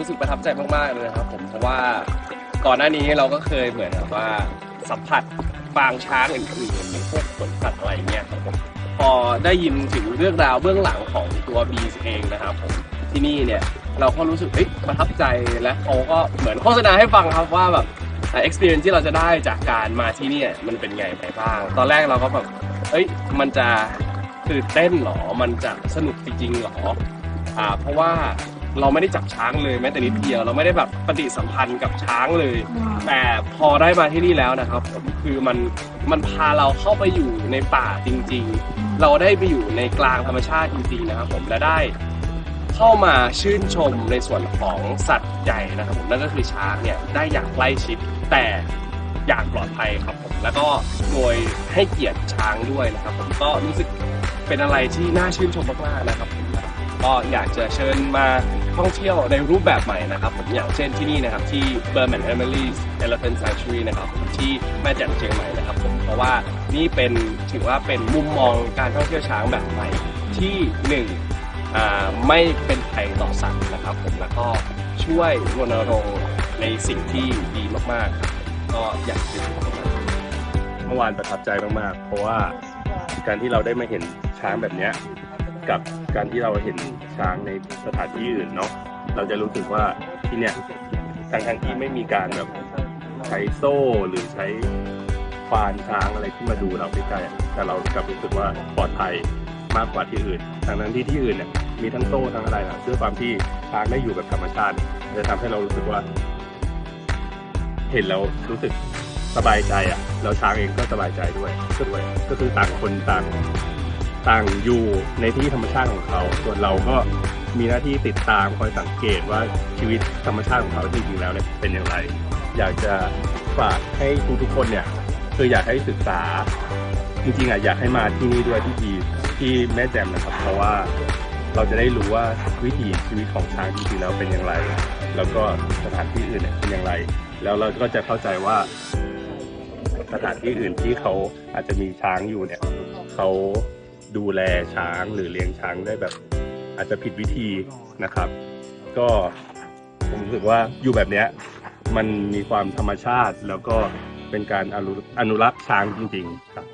รู้สึกประทับใจมากๆเลยนะครับผมเพราะว่าก่อนหน้านี้เราก็เคยเหมือนกับว่าสัมผัสปางช้างอื่นๆพวกสวนสัตว์อะไรเงี้ยครับผมพอได้ยินถึงเรื่องราวเบื้องหลังของตัวบีเองนะครับผมที่นี่เนี่ยเราก็รู้สึกเฮ้ยประทับใจและเขาก็เหมือนโฆษณาให้ฟังครับว่าแบบเอ็กซ์เพรียที่เราจะได้จากการมาที่นี่มันเป็นไงไปบ้าง ตอนแรกเราก็แบบเอ้ยมันจะตื่นเต้นหรอ มันจะสนุกจริงๆหรออ่าเพราะว่า เราไม่ได้จับช้างเลยแม้แต่นิดเดียว เราไม่ได้แบบปฏิสัมพันธ์กับช้างเลย แต่พอได้มาที่นี่แล้วนะครับผมคือมันมันพาเราเข้าไปอยู่ในป่าจริง ๆ เราได้ไปอยู่ในกลางธรรมชาติจริงๆนะครับผมและได้เข้ามาชื่นชมในส่วนของสัตว์ใหญ่นะครับผมนั่นก็คือช้างเนี่ยได้อย่างใกล้ชิดแต่อย่างปลอดภัยครับผมแล้วก็โดยให้เกียรติช้างด้วยนะครับผมก็รู้สึกเป็นอะไรที่น่าชื่นชมมากๆนะครับผม ก็อยากจะเชิญมาท่องเที่ยวในรูปแบบใหม่นะครับผมอย่างเช่นที่นี่นะครับที่ Burman Emily's Elephant Sanctuary นะครับที่แม่แจ่มเชียงใหม่นะครับผมเพราะว่านี่เป็นถือว่าเป็นมุมมองการท่องเที่ยวช้างแบบใหม่ที่หนึ่งอ่าไม่เป็นภัยต่อสัตว์นะครับผมแล้วก็ช่วยรณรงค์ในสิ่งที่ดีมากๆครับก็อยากจะเมื่อวานประทับใจมากๆ เพราะว่าการที่เราได้มาเห็นช้างแบบเนี้ย กับการที่เราเห็นช้างในสถานที่อื่นเนาะเราจะรู้สึกว่าที่เนี่ยทางทางที่ไม่มีการแบบใช้โซ่หรือใช้ควานช้างอะไรที่มาดูเราใกล้ๆอะแต่เรากลับรู้สึกว่าปลอดภัยมากกว่าที่อื่นทางนั้นที่ที่อื่นเนี่ยมีทั้งโซ่ทั้งอะไรนะด้วยความที่ช้างได้อยู่กับธรรมชาติจะทำให้เรารู้สึกว่า เห็นแล้วรู้สึกสบายใจอะแล้วช้างเองก็สบายใจด้วยด้วย ก็คือต่างคนต่าง ต่างอยู่ในที่ธรรมชาติของเขา ส่วนเราก็มีหน้าที่ติดตามคอยสังเกตว่าชีวิตธรรมชาติของเขาจริงๆแล้วเนี่ยเป็นอย่างไร อยากจะฝากให้ทุกๆคนเนี่ยคืออยากให้ศึกษา จริงๆอะอยากให้มาที่นี่ด้วยที่ทีที่แม่แจ่มนะครับ เพราะว่าเราจะได้รู้ว่าวิถีชีวิตของช้างจริงๆแล้วเป็นอย่างไร แล้วก็สถานที่อื่นเนี่ยเป็นอย่างไร แล้วเราก็จะเข้าใจว่าสถานที่อื่นที่เขาอาจจะมีช้างอยู่เนี่ยเขา ดูแลช้างหรือเลี้ยงช้างได้แบบ อาจจะผิดวิธีนะครับ ก็ผมรู้สึกว่าอยู่แบบเนี้ยมันมีความธรรมชาติแล้วก็เป็นการอนุรักษ์ช้างจริง ๆ ครับ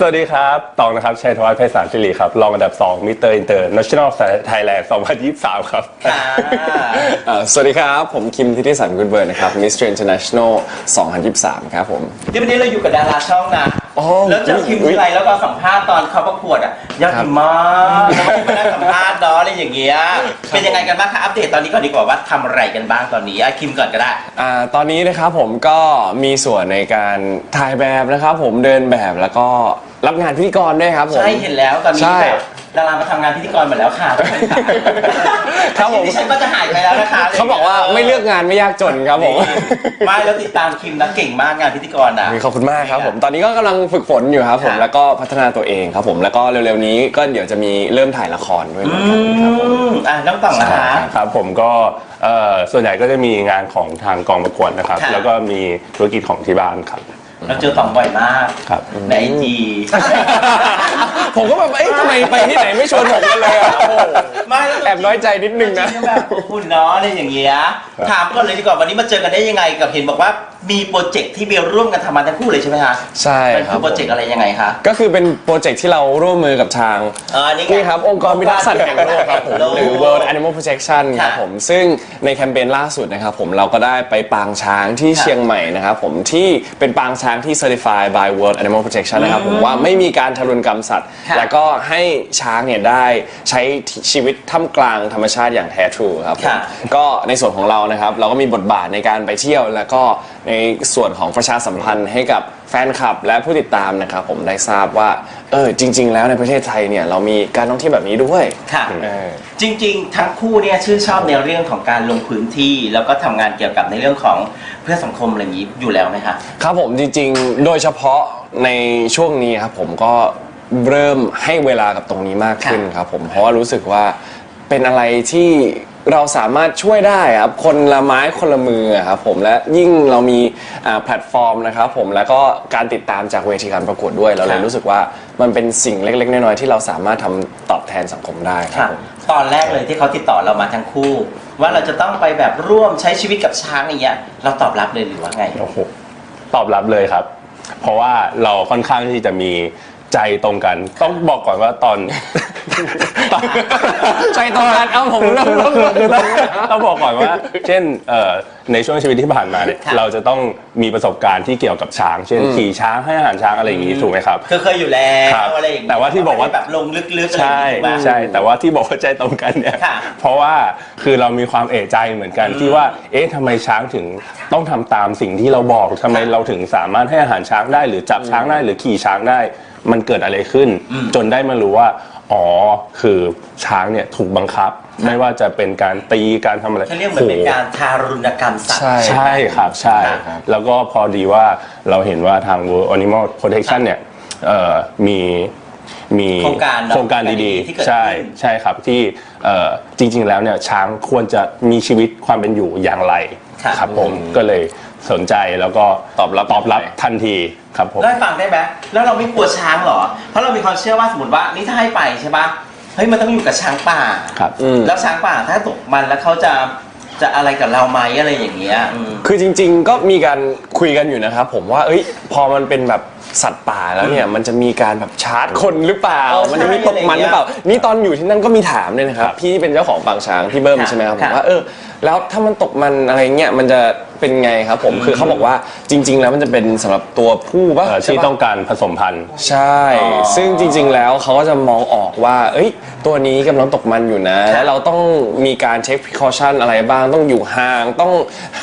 สวัสดีครับ ตองนะครับ ชัยธวัฒน์ไพศาลสิริครับ รองอันดับ 2 มิเตอร์อินเตอร์เนชั่นแนลไทยแลนด์2023 ครับอ่าสวัสดีครับ ผมคิมทิติสันกุลเบิร์ดนะครับ Mr. International 2023 ครับผม ที่วันนี้เราอยู่กับดาราช่องนะอ๋อแล้วจะพิมพ์ทีไรแล้วก็สัมภาษณ์ตอนเขาประกวดอะยอดครับดีมากแล้วก็มานั่งสัมภาษณ์ เนาะอะไรอย่างเงี้ย เป็นยังไงกันบ้างคะอัปเดตตอนนี้ก่อนดีกว่าว่าทำอะไรกันบ้างตอนนี้อะคิมก่อนก็ได้ อ่าตอนนี้นะครับผมก็มีส่วนในการถ่ายแบบนะครับผมเดินแบบแล้วก็รับงานพิธีกรด้วยครับผม ใช่เห็นแล้วตอนนี้ใช่แบบ ดารามาทำงานพิธีกรหมดแล้วค่ะครับผม ดิฉันก็จะหายไปแล้วนะคะเขาบอกว่าไม่เลือกงานไม่ยากจนครับผมไม่แล้วติดตามคิมนะเก่งมากงานพิธีกรอะ ขอบคุณมากครับผมตอนนี้ก็กำลังฝึกฝนอยู่ครับผมค่ะ แล้วก็พัฒนาตัวเองครับผมแล้วก็เร็วๆนี้ก็เดี๋ยวจะมีเริ่มถ่ายละครด้วยเหมือนกันครับผม อืมอะน้องต่องนะคะ ครับผมก็เอ่อส่วนใหญ่ก็จะมีงานของทางกองประกวดนะครับ ค่ะ แล้วก็มีธุรกิจของที่บ้านครับ เราเจอต่องบ่อยมากครับ ในไอจี ผมก็แบบเอ้ยทำไมไปที่ไหนไม่ชวนผมกันเลยอะโอ้โหไม่แล้ว แอบน้อยใจนิดนึงนะจริๆแบบคุณเนาะอะไรอย่างเงี้ยถามก่อนเลยดีกว่าวันนี้มาเจอกันได้ยังไงกับเห็นบอกว่ามีโปรเจกต์ที่เบลร่วมกันทำมาทั้งคู่เลยใช่ไหมคะใช่มันครัคืบอโปรเจกต์อะไรยังไงคะก็คือเป็นโปรเจกต์ที่เราร่วมมือกับทาง เออนี่ไง นี่ครับ องค์กรพิทักษ์สัตว์แห่งโลกครับผมโลกหรือ World Animal Protection ครับค่ะผม ซึ่งในแคมเปญล่าสุดนะครับผมเราก็ได้ไปปางช้างที่ค่ะเชียงใหม่นะครับผมที่เป็นปางช้างที่ Certified by World Animal Protection นะครับผมว่าไม่มีการทารุณกรรมสัตว์ ค่ะ แล้วก็ให้ช้างเนี่ยได้ใช้ชีวิตท่ามกลางธรรมชาติอย่างแท้ทรูครับผม ค่ะ ก็ในส่วนของเรานะครับเราก็มีบทบาทในการไปเที่ยวแล้วก็ในส่วนของประชาสัมพันธ์ให้กับแฟนคลับและผู้ติดตามนะครับผมได้ทราบว่าเออจริง ๆ แล้วในประเทศไทยเนี่ยเรามีการท่องเที่ยวแบบนี้ด้วยค่ะ เออ จริงๆ ทั้งคู่เนี่ยชื่นชอบในเรื่องของการลงพื้นที่ แล้วก็ทำงานเกี่ยวกับในเรื่องของเพื่อสังคมอะไรอย่างนี้อยู่แล้วไหมคะ ครับผมจริงๆ โดยเฉพาะในช่วงนี้ครับผมก็เริ่มให้เวลากับตรงนี้มากขึ้นค่ะครับผมเพราะว่ารู้สึกว่า เป็นอะไรที่เราสามารถช่วยได้ครับคนละไม้คนละมืออะครับผมและยิ่งเรามีอ่าแพลตฟอร์มนะครับผมแล้วก็การติดตามจากเวทีการประกวดด้วยเราเลครัยบ รู้สึกว่ามันเป็นสิ่งเล็กๆน้อยๆที่เราสามารถทำตอบแทนสังคมได้ครัค่ะบผม ตอนแรกเลยที่เขาติดต่อเรามาทั้งคู่ ว่าเราจะต้องไปแบบร่วมใช้ชีวิตกับช้างอย่างเงี้ยเราตอบรับเลยหรือว่าไง โอ้โหตอบรับเลยครับ เพราะว่าเราค่อนข้างที่จะมี ใจตรงกัน ต้องบอกก่อนว่าตอน ตอน ใจตรงกันเอาผมเริ่มเริ่มคือต้องต้องบอกก่อนว่า เช่นเอ่อ ในช่วงชีวิตที่ผ่านมาเนี่ยค่ะ เราจะต้องมีประสบการณ์ที่เกี่ยวกับช้าง เช่น ขี่ช้างให้อาหารช้างอะไรอย่างนี้ถูกไหมครับ คือเคยอยู่แล้ครัวบอะไรอย่างเงี้ยแต่ว่าที่บอกว่า ไม่ได้แบบลงลึกๆอะไรอใช่ย่างงี้ถูกปะ ใช่แต่ว่าที่บอกว่าใจตรงกันเนี่ยค่ะเพราะว่าคือเรามีความเอะใจเหมือนกันที่ว่า เอ๊ะทำไมช้างถึงต้องทำตามสิ่งที่เราบอกทำไมเราถึงสามารถให้อาหารช้างได้ หรือจับช้างได้หรือขี่ช้างได้ มันเกิดอะไรขึ้น จนได้มารู้ว่า อ๋อคือช้างเนี่ยถูกบังคับ ไม่ว่าจะเป็นการตีการทำอะไรเขาเรียกเหมือนเป็นการทารุณกรรมสัตว์ ใช่ใช่ครับใช่ครับ แล้วก็พอดีว่าเราเห็นว่าทาง World Animal Protection เนี่ยเอ่อมีมีโครงการเนอะโครงการดีที่เกิดๆใช่ขึ้นใช่ครับที่เอ่อจริงๆแล้วเนี่ยช้างควรจะมีชีวิตความเป็นอยู่อย่างไรครับครับผมก็เลย สนใจแล้วก็ตอบรับตอบรับทันทีครับผมเล่าให้ฟังได้ไหมแล้วเราไม่กลัวช้างเหรอ เพราะเรามีความเชื่อว่าสมมติว่านี่ถ้าให้ไปใช่ปะเฮ้ยมันต้องอยู่กับช้างป่าครับอืม แล้วช้างป่าถ้าตกมันแล้วเขาจะจะอะไรกับเราไหมอะไรอย่างเงี้ยอืม คือจริงๆก็มีการคุยกันอยู่นะครับผมว่าเอ้ยพอมันเป็นแบบสัตว์ป่าแล้วเนี่ยมันจะมีการแบบชาร์จคนหรือเปล่า เออใช่มันจะมีตกมันหรือเปล่า นี่ตอนอยู่ที่นั่นก็มีถามเลยนะครับพี่ที่เป็นเจ้าของปางช้างพี่เบิ้มครับใช่ไหมครับผครัมบว่าเออแล้วถ้ามันตกมันอะไรเงี้ยมันจะ เป็นไงครับผมคือเขาบอกว่าจริง ๆ แล้วมันจะเป็นสำหรับตัวผู้ปะเอ่อใช่ที่ปะ ต้องการผสมพันธุ์ ใช่ ซึ่งจริงๆ แล้วเขาก็จะมองออกว่า เอ้ย ตัวนี้กำลังตกมันอยู่นะ แล้วเราต้องมีการเช็ค precaution อะไรบ้าง ต้องอยู่ห่าง ต้อง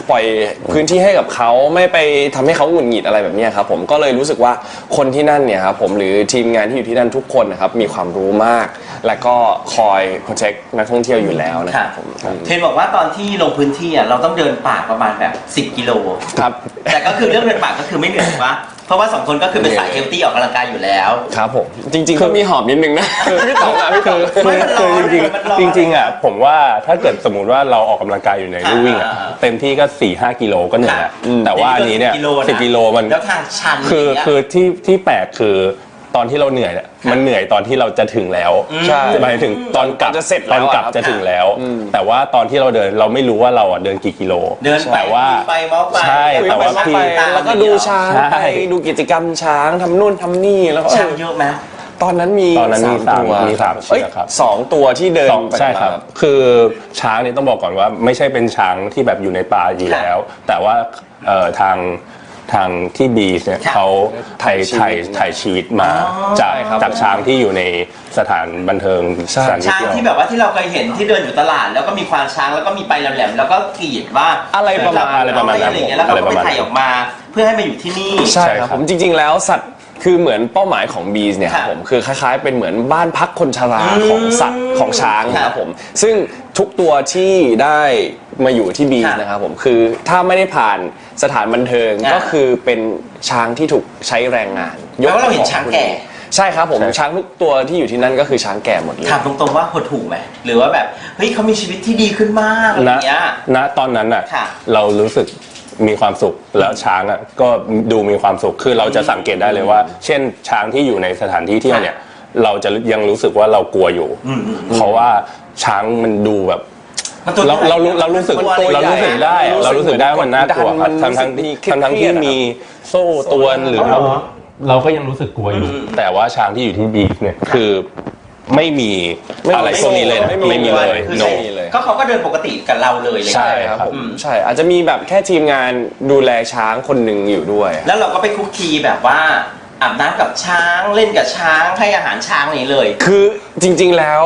ปล่อยพื้นที่ให้กับเขา ไม่ไปทำให้เขาหงุดหงิดอะไรแบบเนี้ยครับผม ก็เลยรู้สึกว่าคนที่นั่นเนี่ยครับผม หรือทีมงานที่อยู่ที่นั่นทุกคนนะครับ มีความรู้มาก และก็คอย protect นักท่องเที่ยวอยู่แล้วนะคครัรับบผมเทนบอกว่าตอนที่ลงพื้นที่อะเราต้องเดินป่าประมาณแบบ10 กิโล ครับ แต่ก็คือเรื่องเดินป่าก็คือไม่เหนื่อยถูกปะเพราะว่าสองคนก็คือเป็นสายเฮลตี้ออกกำลังกายอยู่แล้ว ครับผม จริงๆก็มีหอบนิดนึงนะพี่ต๋องอะพี่ต๋อง ไม่มันร้คืออนจริงมันร้อน ๆจริงๆอะผมว่าถ้าเกิดสมมติว่าเราออกกำลังกายอยู่ในลู่วิ่งอะอ่า เต็มที่ก็4ี่ห้ากิโลก็เหนื่อยแล้วแต่ว่าอันนี้เนี่ยกิโลนะสิบกิโลมัน แล้วทางชันคืออย่างเงี้ย คือที่ที่แปลกคือ ตอนที่เราเหนื่อยเนี่ยมันเหนื่อยตอนที่เราจะถึงแล้วใช่หมายถึงตอนกลับจะเสร็จตแล้อนวอะกลับครับ จะถึงแล้ว แต่ว่าตอนที่เราเดินเราไม่รู้ว่าเราอะเดินกี่กิโลเดินไปแต่ว่าคุยไปเมาส์ไปใช่คุยแต่ไปว่าว่าพี่ ไปแล้วก็ดูช้างใช่ไปดูกิจกรรมช้างทำนู่นทำนี่แล้วก็ช้างเยอะไหม ตอนนั้นมีตอนนั้นมีสามตัวมีสามเอ้ยเชือกครับ สองตัวที่เดินสองไปใช่ครับ มา คือช้างเนี่ยต้องบอกก่อนว่าไม่ใช่เป็นช้างที่แบบอยู่ในป่าอยู่แล้ว แต่ว่าเอ่อทาง ทางที่บีชเนี่ยครับเขาถ่ายถ่ายถ่ายชีวิตมาอ๋อจากใช่ครับจากช้างที่อยู่ในสถานบันเทิงใช่สถานช้างเที่ยวที่แบบว่าที่เราเคยเห็นที่เดินอยู่ตลาด แล้วก็มีควานช้างแล้วก็มีไปแหลมๆแล้วก็กรีดว่าอะไรประมาณอะไรประมาณนั้นอะไรอย่างเงี้ยแล้วเขาอะไรก็ประไปมาณนั้นถ่ายออกมา เพื่อให้มาอยู่ที่นี่ใช่ใช่คครัรับบผมจริง ๆ แล้วสัตว์ คือเหมือนเป้าหมายของบีสเนี่ยครับค่ะผมคือคล้ายๆ เป็นเหมือนบ้านพักคนชราอืมของสัตว์ของช้างนะคครัรับบผมซึ่งทุกตัวที่ได้มาอยู่ที่บีสค่ะนะครับผมคือถ้าไม่ได้ผ่านสถานบันเทิงอ่าก็คือเป็นช้างที่ถูกใช้แรงงานแปลว่าเราเห็นช้างแก่ใช่ครับผมใช่ช้างทุกตัวที่อยู่ที่นั่นก็คือช้างแก่หมดเลยถามตรงๆว่าหดถูกไหมหรือว่าแบบเฮ้ยเขามีชีวิตที่ดีขึ้นมากอะไรอย่างเงี้ยณตอนนั้นอะค่ะเรารู้สึก มีความสุขแล้วช้างอะก็ดูมีความสุขคือเราจะสังเกตได้เลยว่า เช่นช้างที่อยู่ในสถานที่เที่ยวเนี่ย เราจะยังรู้สึกว่าเรากลัวอยู่อืมอืมเพราะว่าช้างมันดูแบบมันตัวเราใหญ่เรารู้เรารู้สึกมันตัวเรารู้สึกได้อะใหญ่เรารู้สึกได้ว่ามันน่ากลัวครับมันทั้งทั้งรู้สึกมีทั้งทั้งเครีที่ยดๆอะมีโซ่ตรวนหรืออ๋อเราเราก็ยังรู้สึกกลัวอยู่ แต่ว่าช้างที่อยู่ที่บีชเนี่ยคือ ไม่มีไม่มีอะไรพวกนี้เลยนะไม่มีไม่มีเลย คือ no ไม่มีเลยก็เขาก็เดินปกติกับเราเลยอะไรอย่างใช่เงี้ยครับผมอืม ใช่อาจจะมีแบบแค่ทีมงานดูแลช้างคนหนึ่งอยู่ด้วย แล้วเราก็ไปคุกคีแบบว่าอาบน้ำกับช้างเล่นกับช้างให้อาหารช้างอย่างนี้เลย คือจริงๆแล้ว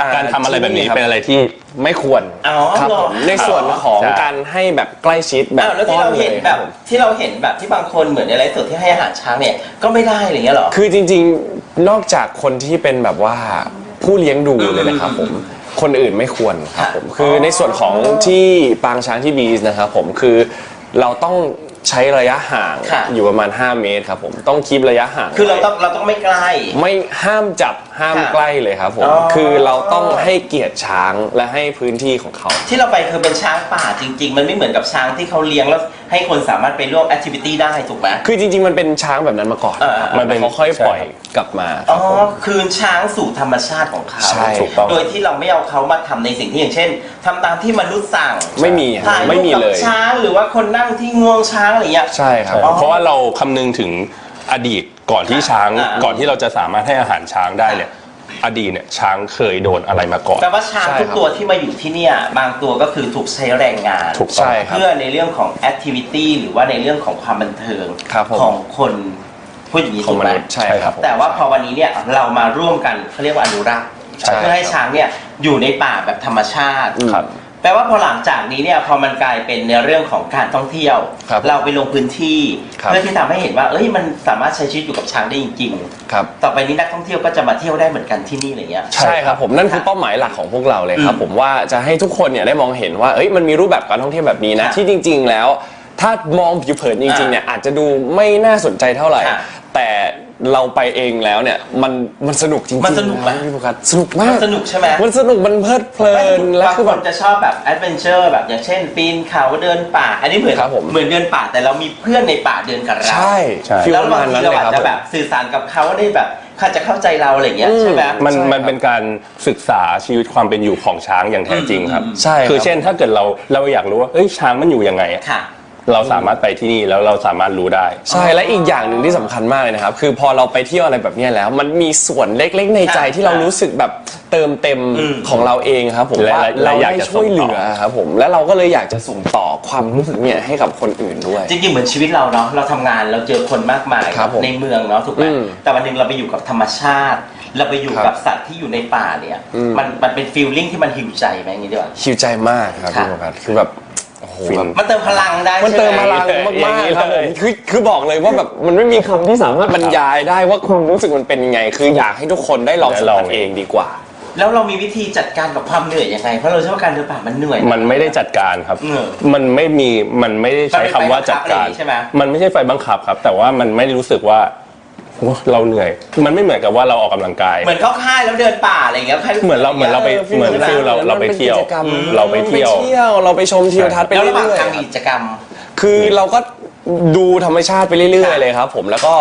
อ่การทำอะไรแบบนี้คเป็นอะไรที่ ไม่ควรอ๋อครับเหรอผมในส่วนของใช่การให้แบบใกล้ชิดแบบอ้าวแล้วที่ป้อนเราเลเห็นยแบบผม ที่เราเห็นแบบที่บางคนเหมือนในไลฟ์สดที่ให้อาหารช้างเนี่ยก็ไม่ได้อะไรอย่างเงี้ยเหรอ คือจริงๆ นอกจากคนที่เป็นแบบว่าผู้เลี้ยงดูเลยนะครับผม คนอื่นไม่ควรครับผมค่ะคือในส่วนของที่ปางช้างที่บีสนะครับผมคือเราต้องใช้ระยะห่างค่ะ อยู่ประมาณ 5 เมตรครับผม ต้องคีบระยะห่างคือเราไว้ต้องเราต้องไม่ใกล้ ไม่ห้ามจับ ห้ามค่ะใกล้เลยครับผมอ๋อคือเราต้องให้เกียรติช้างและให้พื้นที่ของเขา ที่เราไปคือเป็นช้างป่าจริง ๆ มันไม่เหมือนกับช้างที่เขาเลี้ยงแล้วให้คนสามารถไปร่วมแอคทิวิตี้ได้ถูกไหม คือจริง ๆ มันเป็นช้างแบบนั้นมาก่อน เออครับมันเป็นเขาค่อยปล่อยกลับมาคอ๋รัอบผม คืนช้างสู่ธรรมชาติของเขาใช่ถูกต้อง โดยที่เราไม่เอาเขามาทำในสิ่งที่อย่างเช่นทำตามที่มนุษย์สั่งไม่มีครับถ่ายรูไม่ปมีกับเลย ช้างหรือว่าคนนั่งที่งวงช้างอะไรเงี้ย ใช่ครับ อ๋อ เพราะว่าเราคำนึงถึงอดีต ก่อนที่ช้างอ่า ก่อนที่เราจะสามารถให้อาหารช้างได้เนี่ยอดีตเนี่ยช้างเคยโดนอะไรมาก่อน แปลว่าช้างใช่ทุกครับตัวที่มาอยู่ที่เนี่ยบางตัวก็คือถูกใช้แรงงาน ถูกต้อง ใช่ครับ เพื่อในเรื่องของแอคทิวิตี้หรือว่าในเรื่องของความบันเทิงครับผม ของคนพูดอย่างนี้ของถูกมไหมนุษย์ใช่ครับผมแต่ว่าพอวันนี้เนี่ยเรามาร่วมกันเขาเรียกว่าอนุรักษ์ใช่เพื่อให้ช้างเนี่ยอยู่ในป่าแบบธรรมชาติ ครับ แปลว่าพอหลังจากนี้เนี่ยพอมันกลายเป็นในเรื่องของการท่องเที่ยว ครับเราไปลงพื้นที่ครับ เพื่อที่ทำให้เห็นว่า เอ้ยมันสามารถใช้ชีวิตอยู่กับช้างได้จริงครับ ๆต่อไปนี้นักท่องเที่ยวก็จะมาเที่ยวได้เหมือนกันที่นี่อะไรเงี้ย ใช่ครับผมนั่นคือเป้าหมายหลักของพวกเราเลยครับ อืมผมว่าจะให้ทุกคนเนี่ยได้มองเห็นว่าเอ้ยมันมีรูปแบบการท่องเที่ยวแบบนี้นะ ค่ะที่จริง ๆ แล้ว ถ้ามองผิวเผินจริงๆเนี่ยอาจจะดูไม่น่าสนใจเท่าไหร่ ค่ะแต่ เราไปเองแล้วเนี่ย มันมันสนุกจริงๆมันสนุกไหมะพี่ภูกัสสนุกมามักนสนุกใช่ไหมมันสนุกมันเพลิดเพลินและบางคือคแบบนจะชอบแบบแอดเวนเจอร์แบบอย่างเช่น ปีนเขาเดินป่า อันนี้เหมือนครับผม เหมือนเดินป่าแต่เรามีเพื่อนในป่าเดินกับเรา ใช่ใช่ ฟิลแล้วประบางมาณทีนั้นเราเลยอาจครับจะแบบสื่อสารกับเขาได้แบบเขาจะเข้าใจเราอะไรอย่างเงี้ยอืมใช่ไหม มันใช่ครับมันเป็นการศึกษาชีวิตความเป็นอยู่ของช้างอย่างแท้จริงครับอืมใช่ครับคือเช่นถ้าเกิดเราเราอยากรู้ว่าเอ้ยช้างมันอยู่ยังไงอะค่ะ เราสามารถไปที่นี่แล้วเราสามารถรู้ได้ ใช่และอีกอย่างหนึ่งที่สำคัญมากเลยนะครับ คือพอเราไปเที่ยวอะไรแบบเนี้ยแล้ว มันมีส่วนเล็กๆในใจค่ะที่เรารู้สึกแบบเติมเต็มอืมของเราเองครับ ผมและว่าและเราและอยากได้จะช่วยเหลือส่งต่อครับผมและเราก็เลยอยากจะส่งต่อความรู้สึกเนี่ยให้กับคนอื่นด้วย จริงๆเหมือนชีวิตเราเนาะเราทำงานเราเจอคนมากมายครับผมในเมืองเนาะถูกไหมอืมแต่วันหนึ่งเราไปอยู่กับธรรมชาติ เราไปอยู่ครับกับสัตว์ที่อยู่ในป่าเนี่ย อืม มันมันเป็นฟีลลิ่งที่มันหิวใจไหมอย่างนี้ดีกว่าคิวใจมากครับค่ะ พี่โฟกัสคือแบบ โอ้โหฟินแบบมันเติมพลังได้มันเติมพใช่ไหลังอย่างนี้มากๆครับผเลมย คือคือบอกเลยว่าแบบมันไม่มีคำที่สามารถบรรยายได้ว่าความรู้สึกมันเป็นยังไง คืออยากให้ทุกคนได้ลองสัมผัสเองดีกว่า แล้วเรามีวิธีจัดการกับความเหนื่อยยังไง เพราะเราเชื่อว่าการเดินป่ามันเหนื่อย มันไม่ได้จัดการครับ เออมันไม่มี มันไม่ได้ใช้คำว่าจัดการ มันเป็นไฟบังคับอะไรอย่างงี้ใช่ไหม มันไม่ใช่ไฟบังคับครับ แต่ว่ามันไม่ได้รู้สึกว่า โอ้เราเหนื่อย มันไม่เหมือนกับว่าเราออกกำลังกาย เหมือนเข้าค่ายแล้วเดินป่าอะไรอย่างเงี้ยใครเหมือนเราเหมือนเราไปออเหมือนฟิลเราเราไปเที่ยวมันป็นกิจกรรมเราไปเที่ยวไปเที่ยว เราไปชมทิวทัศน์ไปแล้วเรื่ระหว่างอยทางมีๆกิจกรรมคือเราก็ดูธรรมชาติไปเรื่อยค่ะๆเลยครับผมแล้วก็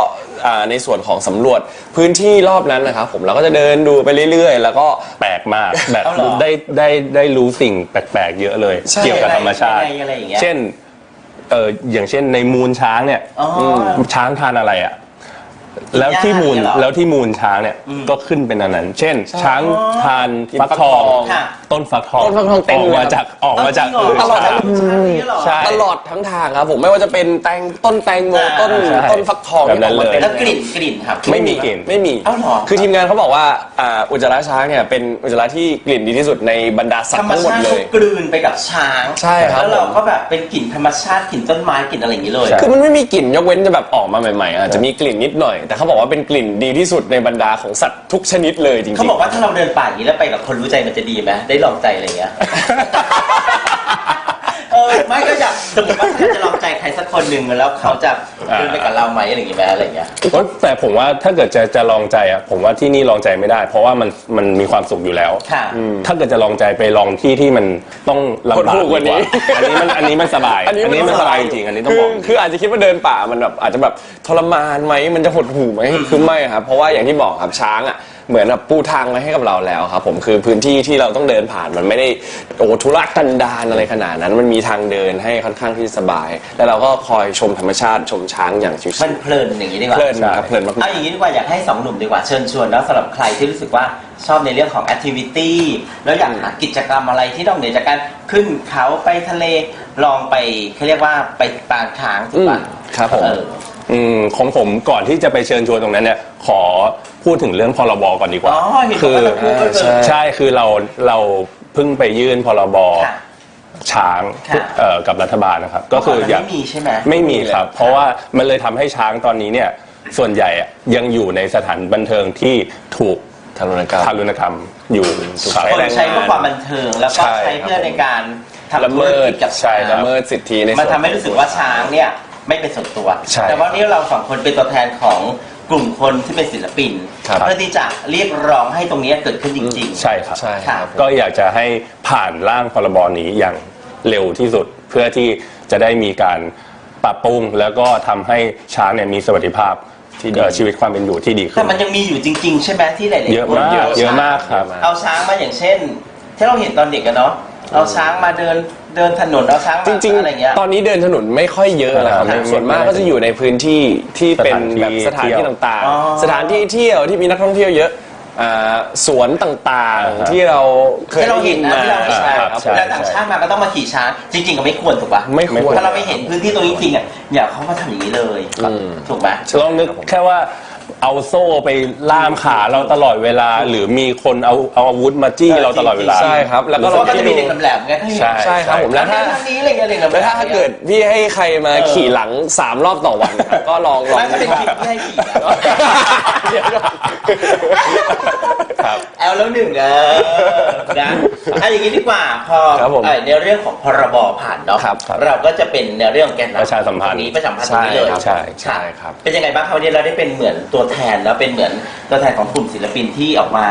อ่าในส่วนของสำรวจพื้นที่รอบนั้นนะครับผมเราก็จะเดินดูไปเรื่อยๆ แล้วก็ แปลกมากแบบเอาเหรอได้ได้ได้รู้สิ่งแปลกๆ เยอะเลย ใช่ เกี่ยวกับธรรมชาติยังไงอะไรอย่างเงี้ย เช่นเอออย่างเช่นในมูลช้างเนี่ยอ๋ออช้างทานอะไรอะ แล้วที่มูลหญ้าเนี่ยเหรอแล้วที่มูลช้างเนี่ยอืมก็ขึ้นเป็นอันนั้น เช่น ช้างทานฟักทอง ค่ะ ต้นฟักทองต้นฟักทองเต็มออกเลยมาจากออกมาจากเอจริงเหรอเออตลอดช้างใช่เหรอใช่ ตลอดทั้งทางครับผมไม่ว่าจะเป็นแตงต้นแตงโมอ่าต้นใช่ต้นฟักทองแบบนั้นที่ออกมาเลยต็มแล้วกลิ่นกลิ่นครับ ไม่มีกลิ่นไม่มีเอ้าเหรอ คือทีมงานเขาบอกว่าอ่าอุจจาระช้างเนี่ยเป็นอุจจาระที่กลิ่นดีที่สุดในบรรดาสัตธรว์รมทั้งหมดชาติเลเขาย กลืนไปกับช้างใช่ครับ แล้วเราผมก็แบบเป็นกลิ่นธรรมชาติกลิ่นต้นไม้กลิ่นอะไรอย่างนี้เลยใช่คือมันไม่มีกลิ่นยกเว้นจะแบบออกมาใหม่ๆอาจจะมีกลิ่นนิดหน่อย แต่เขาบอกว่าเป็นกลิ่นดีที่สุดในบรรดาของสัตว์ทุกชนิดเลยจริงๆ เขาบอกว่าถ้าเราเดินป่าอย่างนี้แล้วไปกับคนรู้ใจมันจะดีไหมได้ลองใจอะไรเงี้ย เออไม่ก็อยากสมมติว่าถ้าจะลองใจใครสักคนหนึ่งแล้วเขาจะเดินไปกับเราไหมอะไรอย่างเงี้ยอะไรอย่างเงี้ยแต่ผมว่าถ้าเกิดจะจะลองใจอะผมว่าที่นี่ลองใจไม่ได้ เพราะว่ามันมันมีความสุขอยู่แล้วค่ะถ้าเกิดจะลองใจไปลองที่ที่มันต้องลำบากคนถูกกว่านี้ดีอันนี้มันอันนี้มันสบายอันนี้มันสบายจริงๆอันนี้ต้องคืบอกคืออาจจะคิดว่าเดินป่ามันแบบอาจจะแบบทรมานไหมมันจะหดหู่ไหมคือไม่ครับเพราะว่าอย่างที่บอกครับช้างอะ เหมือนแบบปูทางไว้ให้กับเราแล้วครับผมคือพื้นที่ที่เราต้องเดินผ่านมันไม่ได้โอ้ทุรกันดารอะไรขนาดนั้น มันมีทางเดินให้ค่อนข้างที่สบาย แล้วเราก็คอยชมธรรมชาติชมช้างอย่างชิวมันเพลินอย่างนี้ดีกๆว่าเพลินครับเพลินมากเอาอย่างนี้ดีกว่าอยากให้สองหนุ่มดีกว่าเชิญชวนแล้วสำหรับใครที่รู้สึกว่าชอบในเรื่องของแอคทิวิตี้แล้วอยากหากิจกรรมอะไรที่นอกเหนือจากการขึ้นเขาไปทะเลลองไปเขาเรียกว่าไปปางช้างถูกปะอืมครับผม เออ อืมของผมก่อนที่จะไปเชิญชวนตรงนั้นเนี่ยขอพูดถึงเรื่องพรบก่อนดีกว่า อ๋อเห็นบอกว่าตะครู่ก็ใช่คือใช่คือเราเราเพิ่งไปยื่นพรบค่ะ ช้างค่ะ เอ่อกับรัฐบาลนะครับ ก็คืออยาก ไม่มีใช่ไหม ไม่มีครับ เพราะว่ามันเลยทำให้ช้างตอนนี้เนี่ย ส่วนใหญ่อะยังอยู่ในสถานบันเทิงที่ถูกทารุณกรรม ทารุณกรรมอยู่ถูก ครับใช้คนแรงงานใช้เพื่อความบันเทิงแล้วก็ใช่ใช้เพื่อในการทำละธุรเมิดกิจกับใช่ช้างละเมิดสิทธิในมันส่วนทำให้รู้สึกว่าช้างเนี่ย ไม่เป็นส่วนตัว ใช่แต่ว่านี่เราสองคนเป็นตัวแทนของกลุ่มคนที่เป็นศิลปิน ครับ เพื่อที่จะเรียกร้องให้ตรงนี้เกิดขึ้นจริง ใช่ครับ ใช่ครับก็อยากจะให้ผ่านร่างพรบนี้อย่างเร็วที่สุดเพื่อที่จะได้มีการปรับปรุง แล้วก็ทำให้ช้างเนี่ยมีสวัสดิภาพที่ดี เอ่อชีวิตความเป็นอยู่ที่ดีๆ ขึ้แต่น มันยังมีอยู่จริง ๆ ใช่ไหมที่หลายๆเยอะคนมากเยอะเยอะมากครับ เอาช้างมาอย่างเช่น ที่เราเห็นตอนเด็กกันเนาะ เอาช้างมาเดินเดินถนนเอาช้างมาจริงอะไรเงี้ย ๆ ตอนนี้เดินถนนไม่ค่อยเยอะแล้วครับไม่ส่วนมากก็จะอยู่ในพื้นที่ที่เป็นแบบสสถาถานนที่ที่ต่างอ๋อ ๆ สถานที่เที่ยวที่มีนักท่องเที่ยวเยอะอ่าสวนต่างอ่าฮะ ๆที่เราเคยที่เราได้เห็ยินนนะมาที่เราเห็นใช่นะครับ ใช่ แล้วต่างชาติมาก็ต้องมาขี่ช้างจริง ๆ ก็ไม่ควรถูกปะไม่ควร ถ้าเราไม่เห็นพื้นที่ตรงนี้จริงๆอะอย่าเขามาทำอย่างนี้เลยอืมถูกไหม ลองนึกแค่ว่า เอาโซ่ไปล่ามขาเราตลอดเวลา หรือมีคนเอาเอาอาวุธมาจี้เราตลอดเวลา ใช่ครับ แล้วก็เพเราราะก็คิดจะมีดูเด็กแหลมๆไงใช่ ใช่ครับผมแล้วถ้าทางนี้อะไรเงี้ยเด็กแหลมๆแล้วถ้าเกิดพี่ให้ใครมาขี่หลังสามรอบต่อวันนะครับก็ลองลอง ไม่ถ้าเป็นคลิปที่ให้ขี่อะเดี๋ยวก่อนครับ แอลแล้วหนึ่งเออนะอะอย่างนี้ดีกว่าพอครับผมเอ่อในเรื่องของพรบผ่านเนาะครับครับเราก็จะเป็นในเรื่องแกนนำประชาสัมพันธ์ตรงนี้ประชาสัมพันธ์ตรงนี้เลยใช่ครับใช่ครับ เป็นยังไงบ้างครับวันนี้เราได้เป็นเหมือนตัวแทนแล้วเป็นเหมือนตัวแทนของกลุ่มศิลปินที่ออกมา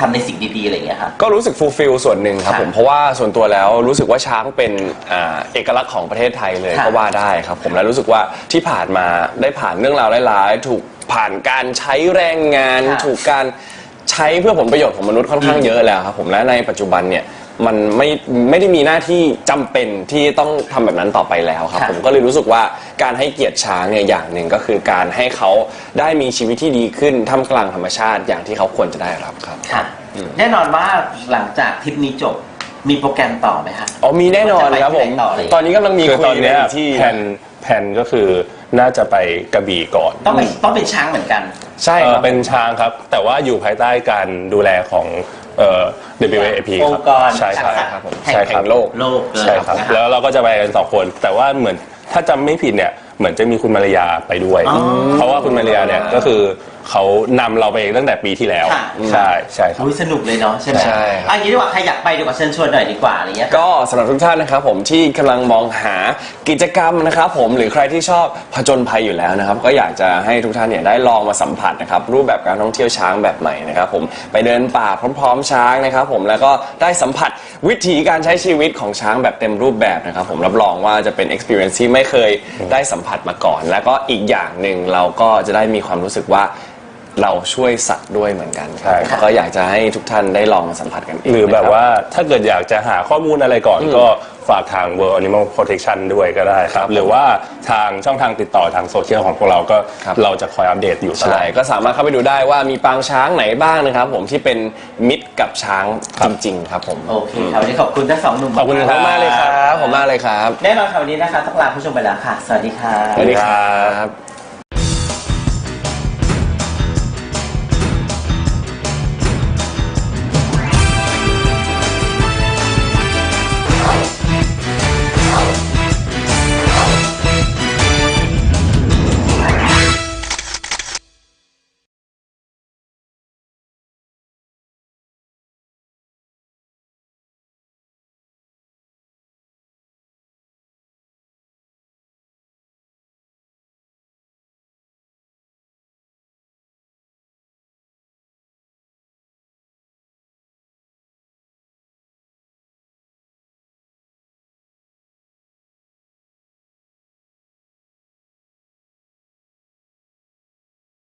ทำในสิ่งดีๆอะไรอย่างเงี้ยครับ ก็รู้สึกฟูลฟิลส่วนหนึ่งครับค่ะผมเพราะว่าส่วนตัวแล้วรู้สึกว่าช้างเป็นอ่าเอกลักษณ์ของประเทศไทยเลยค่ะ ก็ว่าได้ครับ ผมแล้วรู้สึกว่าที่ผ่านมาได้ผ่านเรื่องราวหลายๆถูกผ่านการใช้แรงงาน ค่ะถูกการใช้เพื่อผลประโยชน์ของมนุษย์ค่อนข้างเยอะแล้วครับผมและในปัจจุบันเนี่ย มันไม่ไม่ได้มีหน้าที่จำเป็นที่ต้องทำแบบนั้นต่อไปแล้วครับ ค่ะ ผมก็เลยรู้สึกว่าการให้เกียรติช้างเนี่ยอย่างหนึ่งก็คือการให้เขาได้มีชีวิตที่ดีขึ้นท่ามกลางธรรมชาติอย่างที่เขาควรจะได้รับครับ ค่ะแน่นอนว่าหลังจากทริปนี้จบมีโปรแกรมต่อไหมคะ อ๋อมีแน่นอนครับผม จะไปที่ไหนต่อเลย ตอนนี้กำลังมีคือคุตอยนในเนี้ยอีกที่ แผนแผนก็คือน่าจะไปกระบี่ก่อน ต้องเป็นต้องเป็นช้างเหมือนกัน ใช่คเอ่รัอบเป็นช้างครับ แต่ว่าอยู่ภายใต้การดูแลของ เอ่อ WAP อคงรับค์กรใช่ใช่ต่างๆครับผมแห่งใช่ครับโลก โลกเลยใช่ครับนะะแล้วเราก็จะไปกันสองคน แต่ว่าเหมือนถ้าจำไม่ผิดเนี่ย เหมือนจะมีคุณมารยาไปด้วยอ๋อเพราะว่าคุณมารยาเนี่ยก็คือเขานำเราไปตั้งแต่ปีที่แล้ว ค่ะ ใช่ใช่ครับ อุ๊ยสนุกเลยเนาะใช่ไหมใช่ครับ อันนี้ดีกว่าใครอยากไปดีกว่าเชิญชวนหน่อยดีกว่าอะไรเงี้ย ก็สำหรับทุกท่านนะครับผมที่กำลังมองหากิจกรรมนะครับผมหรือใครที่ชอบผจญภัยอยู่แล้วนะครับ ก็อยากจะให้ทุกท่านเนี่ยได้ลองมาสัมผัสนะครับรูปแบบการท่องเที่ยวช้างแบบใหม่นะครับผมไปเดินป่าพร้อม ๆ ช้างนะครับผมแล้วก็ได้สัมผัสวิถีการใช้ชีวิตของช้างแบบเต็มรูปแบบนะครับผมรับรองว่าจะเป็น experience ที่ไม่เคยได้สัมผัสผัดมาก่อน แล้วก็อีกอย่างหนึ่งเราก็จะได้มีความรู้สึกว่า เราช่วยสัตว์ด้วยเหมือนกันครับใช่ครับ ก็อยากจะให้ทุกท่านได้ลองมาสัมผัสกันเงหรือแบบนะค ว่าถ้าเกิดอยากจะหาข้อมูลอะไรก่อนก็ฝากทาง World Animal Protection ด้วยก็ได้ครับ หรือว่าทางช่องทางติดต่อทางโซเชียลของพวกเราก็ครับ เราจะคอยอัปเดตอยู่ตลใช่อดก็สามารถเข้าไปดูได้ว่ามีปางช้างไหนบ้างนะครับ ผมที่เป็นมิตรกับช้างครัจบริงๆครับผมโอเคครับวันนี้ขอบคุณทั้งสองหนุ่มขอบคุณขอบคคุรัณมากเลยครับขอบคุณมากเลยครับแน่นอนครับวันนี้นะคะต้องลาผู้ชมไปแล้วค่ะ สวัสดีค่ะ สวัสดีครับ